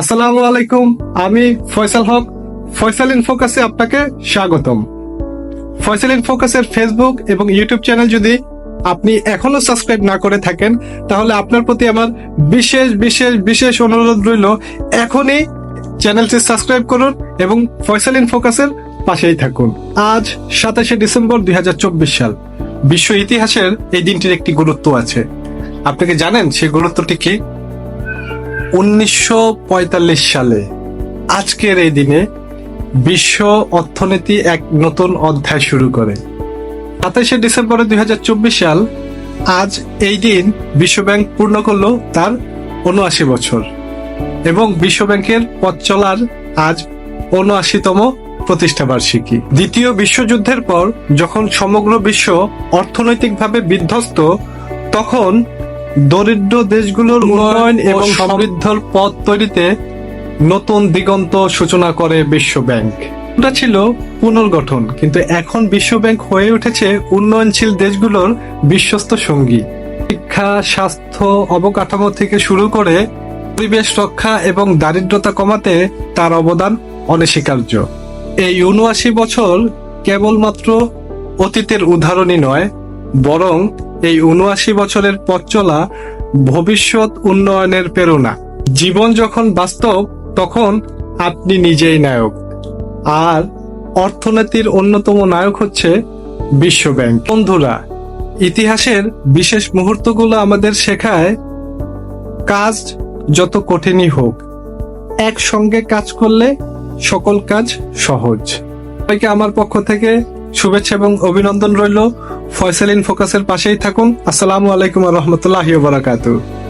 আসসালামু আলাইকুম, আমি ফয়সাল হক। ফয়সাল ইন ফোকাসে আপনাকে স্বাগতম। ফয়সাল ইন ফোকাসের ফেসবুক এবং ইউটিউব চ্যানেল যদি আপনি এখনও সাবস্ক্রাইব না করে থাকেন, তাহলে আপনার প্রতি আমার বিশেষ বিশেষ বিশেষ অনুরোধ রইল, এখনই চ্যানেলটি সাবস্ক্রাইব করুন এবং ফয়সাল ইন ফোকাসের পাশেই থাকুন। আজ সাতাশে ডিসেম্বর দুই হাজার চব্বিশ সাল। বিশ্ব ইতিহাসের এই দিনটির একটি গুরুত্ব আছে। আপনি কি জানেন সেই গুরুত্বটি কি? উনিশশো পঁয়তাল্লিশ সালে। আজকের এই দিনে বিশ্ব অর্থনীতি এক নতুন অধ্যায় শুরু করে। সাতাশে ডিসেম্বর দুই হাজার চব্বিশ সাল আজ এই দিন বিশ্বব্যাংক পূর্ণ করল তার উনআশি বছর এবং বিশ্বব্যাংকের পথ চলার আজ উনআশিতম প্রতিষ্ঠা বার্ষিকী। দ্বিতীয় বিশ্বযুদ্ধের পর যখন সমগ্র বিশ্ব অর্থনৈতিকভাবে বিধ্বস্ত, তখন দরিদ্র দেশগুলোর উন্নয়ন এবং সমৃদ্ধর পথ তৈরিতে নতুন দিগন্ত সূচনা করে বিশ্ব ব্যাংক এটা ছিল পুনর্গঠন কিন্তু এখন বিশ্ব ব্যাংক হয়ে উঠেছে উন্নয়নশীল দেশগুলোর বিশ্বস্ত সঙ্গী। শিক্ষা স্বাস্থ্য অবকাঠামো থেকে শুরু করে পরিবেশ রক্ষা এবং দারিদ্রতা কমাতে তার অবদান অনস্বীকার্য। এই উনআশি বছর কেবলমাত্র অতীতের উদাহরণই নয় বরং এই উনআশি বছরের পথ চলা ভবিষ্যৎ উন্নয়নের প্রেরণা। জীবন যখন বাস্তব, তখন আপনি নিজেই নায়ক। আর অর্থনীতির অন্যতম নায়ক হচ্ছে বিশ্বব্যাংক। বন্ধুরা, ইতিহাসের বিশেষ মুহূর্তগুলো আমাদের শেখায়, কাজ যত কঠিনই হোক, একসঙ্গে কাজ করলে সকল কাজ সহজ। সবাইকে আমার পক্ষ থেকে শুভেচ্ছা এবং অভিনন্দন রইল ফয়সাল ইন ফোকাসের পাশেই থাকুন। আসসালামু আলাইকুম রহমতুল্লাহ বারাকাতু